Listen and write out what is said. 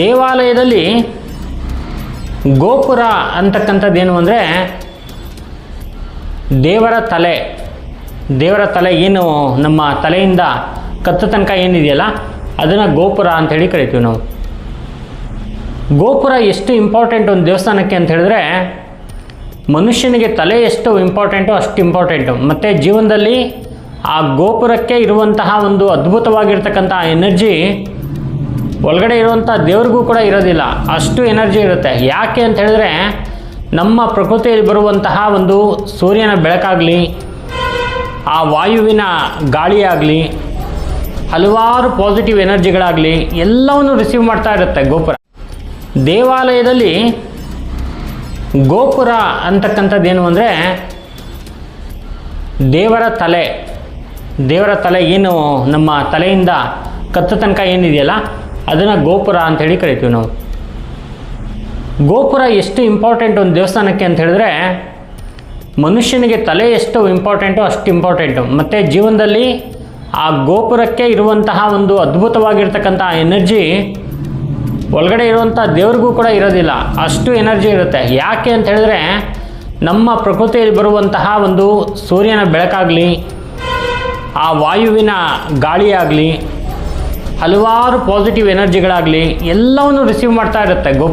ದೇವಾಲಯದಲ್ಲಿ ಗೋಪುರ ಅಂತಕ್ಕಂಥದ್ದು ಏನು ಅಂದರೆ ದೇವರ ತಲೆ. ದೇವರ ತಲೆ ಏನು, ನಮ್ಮ ತಲೆಯಿಂದ ಕತ್ತ ತನಕ ಏನಿದೆಯಲ್ಲ, ಅದನ್ನು ಗೋಪುರ ಅಂಥೇಳಿ ಕರಿತೀವಿ ನಾವು. ಗೋಪುರ ಎಷ್ಟು ಇಂಪಾರ್ಟೆಂಟ್ ಒಂದು ದೇವಸ್ಥಾನಕ್ಕೆ ಅಂತ ಹೇಳಿದ್ರೆ, ಮನುಷ್ಯನಿಗೆ ತಲೆ ಎಷ್ಟು ಇಂಪಾರ್ಟೆಂಟು ಅಷ್ಟು ಇಂಪಾರ್ಟೆಂಟು ಮತ್ತು ಜೀವನದಲ್ಲಿ ಆ ಗೋಪುರಕ್ಕೆ ಇರುವಂತಹ ಒಂದು ಅದ್ಭುತವಾಗಿರ್ತಕ್ಕಂಥ ಎನರ್ಜಿ ಒಳಗಡೆ ಇರುವಂಥ ದೇವ್ರಿಗೂ ಕೂಡ ಇರೋದಿಲ್ಲ. ಅಷ್ಟು ಎನರ್ಜಿ ಇರುತ್ತೆ. ಯಾಕೆ ಅಂತ ಹೇಳಿದ್ರೆ, ನಮ್ಮ ಪ್ರಕೃತಿಯಲ್ಲಿ ಬರುವಂತಹ ಒಂದು ಸೂರ್ಯನ ಬೆಳಕಾಗಲಿ, ಆ ವಾಯುವಿನ ಗಾಳಿಯಾಗಲಿ, ಹಲವಾರು ಪಾಸಿಟಿವ್ ಎನರ್ಜಿಗಳಾಗಲಿ ಎಲ್ಲವನ್ನು ರಿಸೀವ್ ಮಾಡ್ತಾ ಇರುತ್ತೆ ಗೋಪುರ. ದೇವಾಲಯದಲ್ಲಿ ಗೋಪುರ ಅಂತಕ್ಕಂಥದ್ದು ಏನು ಅಂದರೆ, ದೇವರ ತಲೆ. ದೇವರ ತಲೆ ಏನು ನಮ್ಮ ತಲೆಯಿಂದ ಕತ್ತು ತನಕ ಏನಿದೆಯಲ್ಲ ಅದನ್ನು ಗೋಪುರ ಅಂಥೇಳಿ ಕರಿತೀವಿ ನಾವು. ಗೋಪುರ ಎಷ್ಟು ಇಂಪಾರ್ಟೆಂಟ್ ಒಂದು ದೇವಸ್ಥಾನಕ್ಕೆ ಅಂತ ಹೇಳಿದ್ರೆ, ಮನುಷ್ಯನಿಗೆ ತಲೆ ಎಷ್ಟು ಇಂಪಾರ್ಟೆಂಟೋ ಅಷ್ಟು ಇಂಪಾರ್ಟೆಂಟು ಮತ್ತು ಜೀವನದಲ್ಲಿ ಆ ಗೋಪುರಕ್ಕೆ ಇರುವಂತಹ ಒಂದು ಅದ್ಭುತವಾಗಿರ್ತಕ್ಕಂಥ ಎನರ್ಜಿ ಒಳಗಡೆ ಇರುವಂಥ ದೇವ್ರಿಗೂ ಕೂಡ ಇರೋದಿಲ್ಲ. ಅಷ್ಟು ಎನರ್ಜಿ ಇರುತ್ತೆ. ಯಾಕೆ ಅಂತ ಹೇಳಿದ್ರೆ, ನಮ್ಮ ಪ್ರಕೃತಿಯಲ್ಲಿ ಬರುವಂತಹ ಒಂದು ಸೂರ್ಯನ ಬೆಳಕಾಗಲಿ, ಆ ವಾಯುವಿನ ಗಾಳಿಯಾಗಲಿ ಹಲವಾರು ಪಾಸಿಟಿವ್ ಎನರ್ಜಿಗಳಾಗಲಿ ಎಲ್ಲವನ್ನು ರಿಸೀವ್ ಮಾಡ್ತಾ ಇರುತ್ತೆ ಗೋಪುರ